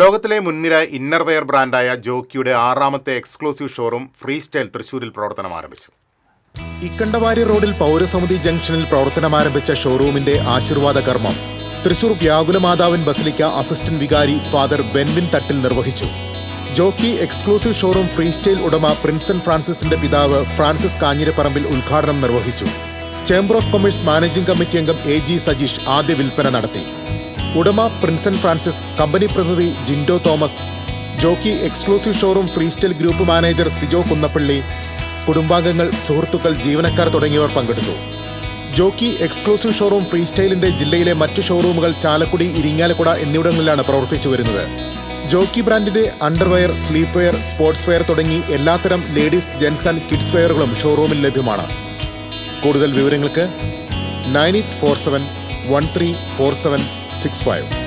ലോകത്തിലെ മുൻനിര ഇന്നർവെയർ ബ്രാൻഡായ ജോക്കിയുടെ ആറാമത്തെ എക്സ്ക്ലൂസീവ് ഷോറൂം ഫ്രീ സ്റ്റൈൽ തൃശൂരിൽ പ്രവർത്തനം ആരംഭിച്ചു. ഇക്കണ്ടവാരി റോഡിൽ പൗരസമിതി ജംഗ്ഷനിൽ പ്രവർത്തനം ആരംഭിച്ച ഷോറൂമിന്റെ ആശീർവാദ കർമ്മം തൃശൂർ വ്യാകുലമാതാവൻ ബസലിക്ക അസിസ്റ്റന്റ് വികാരി ഫാദർ ബെൻവിൻ തട്ടിൽ നിർവഹിച്ചു. Jockey exclusive showroom free style ഉടമ പ്രിൻസൺ ഫ്രാൻസിസിന്റെ പിതാവ് ഫ്രാൻസിസ് കാഞ്ഞിരപ്പറമ്പിൽ ഉദ്ഘാടനം നിർവഹിച്ചു. Chamber of commerce managing committee അംഗം എ ജി സജീഷ് ആദ്യ വിൽപ്പന നടത്തി. ഉടമ പ്രിൻസൺ ഫ്രാൻസിസ് കമ്പനി പ്രതിനിധി Jindo Thomas Jockey exclusive showroom freestyle group manager Sijo Kunnappally കുടുംബാംഗങ്ങൾ സുഹൃത്തുക്കൾ ജീവനക്കാർ തുടങ്ങിയവർ പങ്കെടുത്തു. ജോക്കി എക്സ്ക്ലൂസീവ് ഷോറൂം ഫ്രീസ്റ്റൈലിന്റെ ജില്ലയിലെ മറ്റു ഷോറൂമുകൾ ചാലക്കുടി ഇരിങ്ങാലക്കുട എന്നിവിടങ്ങളിലാണ് പ്രവർത്തിച്ചു വരുന്നത്. ജോക്കി ബ്രാൻഡിന്റെ underwear sleep wear sports wear തുടങ്ങി എല്ലാത്തരം ലേഡീസ് ജെൻസ് ആൻഡ് കിഡ്സ് വെയറുകളും ഷോറൂമിൽ ലഭ്യമാണ്. കൂടുതൽ വിവരങ്ങൾക്ക് nine eight four seven one three four seven 65